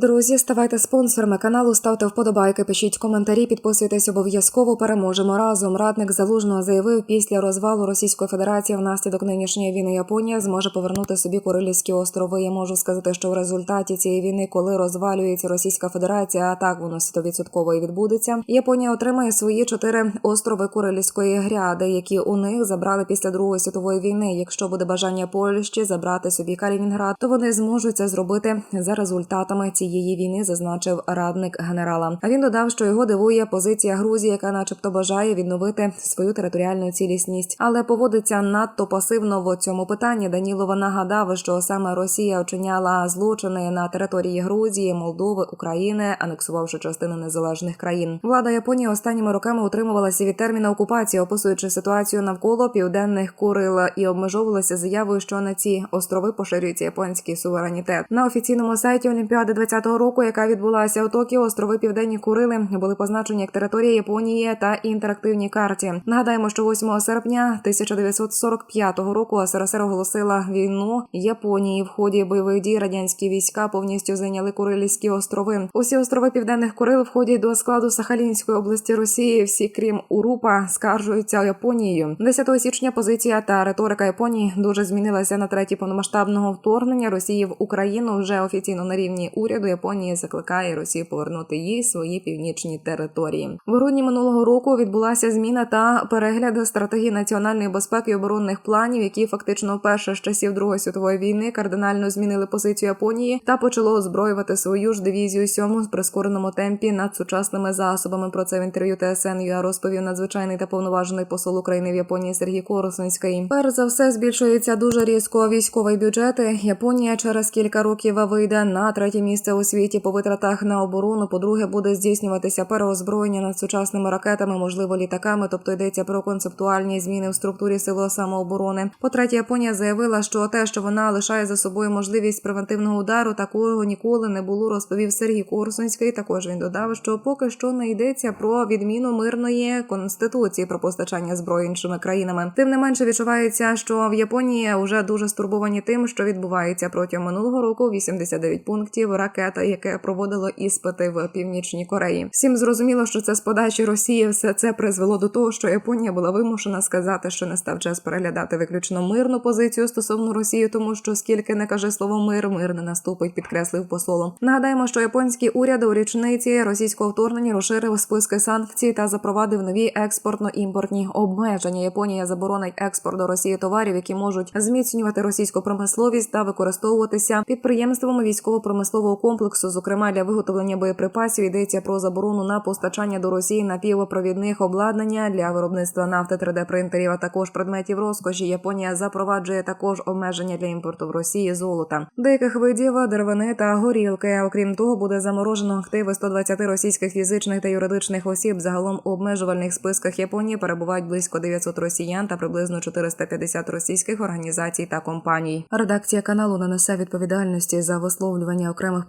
Друзі, ставайте спонсорами каналу, ставте вподобайки, пишіть коментарі, підписуйтесь обов'язково. Переможемо разом. Радник залужного заявив, після розвалу Російської Федерації внаслідок нинішньої війни Японія зможе повернути собі Курилівські острови. Я можу сказати, що в результаті цієї війни, коли розвалюється Російська Федерація, а так воно стовідсотково і відбудеться. Японія отримає свої чотири острови Курилівської гряди, які у них забрали після Другої світової війни. Якщо буде бажання Польщі забрати собі Калінінград, то вони зможуть це зробити за результатами цієї війни, зазначив радник генерала. А він додав, що його дивує позиція Грузії, яка, начебто, бажає відновити свою територіальну цілісність, але поводиться надто пасивно в цьому питанні. Данілова нагадав, що саме Росія вчиняла злочини на території Грузії, Молдови, України, анексувавши частини незалежних країн. Влада Японії останніми роками утримувалася від терміна окупації, описуючи ситуацію навколо південних Курил і обмежовувалася заявою, що на ці острови поширюється японський суверенітет. На офіційному сайті Олімпіади 2020 року, яка відбулася у Токіо, острови Південні Курили були позначені як територія Японії та інтерактивній карті. Нагадаємо, що 8 серпня 1945 року СРСР оголосила війну Японії. В ході бойових дій радянські війська повністю зайняли Курилівські острови. Усі острови Південних Курил входять до складу Сахалінської області Росії. Всі, крім Урупа, скаржуються Японією. 10 січня позиція та риторика Японії дуже змінилася на треті повномасштабного вторгнення Росії в Україну вже офіційно на рівні уряду Японії закликає Росію повернути їй свої північні території. В грудні минулого року відбулася зміна та перегляд стратегії національної безпеки і оборонних планів, які фактично вперше з часів Другої світової війни кардинально змінили позицію Японії та почало озброювати свою ж дивізію сьому в прискореному темпі над сучасними засобами. Про це в інтерв'ю ТСН ЮА розповів надзвичайний та повноважений посол України в Японії Сергій Коросунський. Перш за все збільшується дуже різко військовий бюджет. Японія через кілька років вийде на третє місце у світі по витратах на оборону. По-друге, буде здійснюватися переозброєння над сучасними ракетами, можливо, літаками. Тобто йдеться про концептуальні зміни в структурі сил самооборони. По третє, Японія заявила, що те, що вона лишає за собою можливість превентивного удару, такого ніколи не було. Розповів Сергій Корсунський. Також він додав, що поки що не йдеться про відміну мирної конституції про постачання зброї іншими країнами. Тим не менше відчувається, що в Японії вже дуже стурбовані тим, що відбувається протягом минулого року. 89 пунктів ракета, яке проводило іспити в північній Кореї. Всім зрозуміло, що це з подачі Росії все це призвело до того, що Японія була вимушена сказати, що не став час переглядати виключно мирну позицію стосовно Росії, тому що скільки не каже слово мир, мир не наступить, підкреслив посолом. Нагадаємо, що японський уряд у річниці російського вторгнення розширив списки санкцій та запровадив нові експортно-імпортні обмеження. Японія заборонить експорт до Росії товарів, які можуть зміцнювати російську промисловість та використовуватися підприємствами військово-промислового комплексу, зокрема для виготовлення боєприпасів. Йдеться про заборону на постачання до Росії напівпровідних обладнання для виробництва нафти 3D принтерів, а також предметів розкоші. Японія запроваджує також обмеження для імпорту в Росії золота, деяких видів деревини та горілки. Окрім того, буде заморожено активи 120 російських фізичних та юридичних осіб. Загалом у обмежувальних списках Японії перебувають близько 900 росіян та приблизно 450 російських організацій та компаній. Редакція каналу не несе відповідальності за висловлювання окремих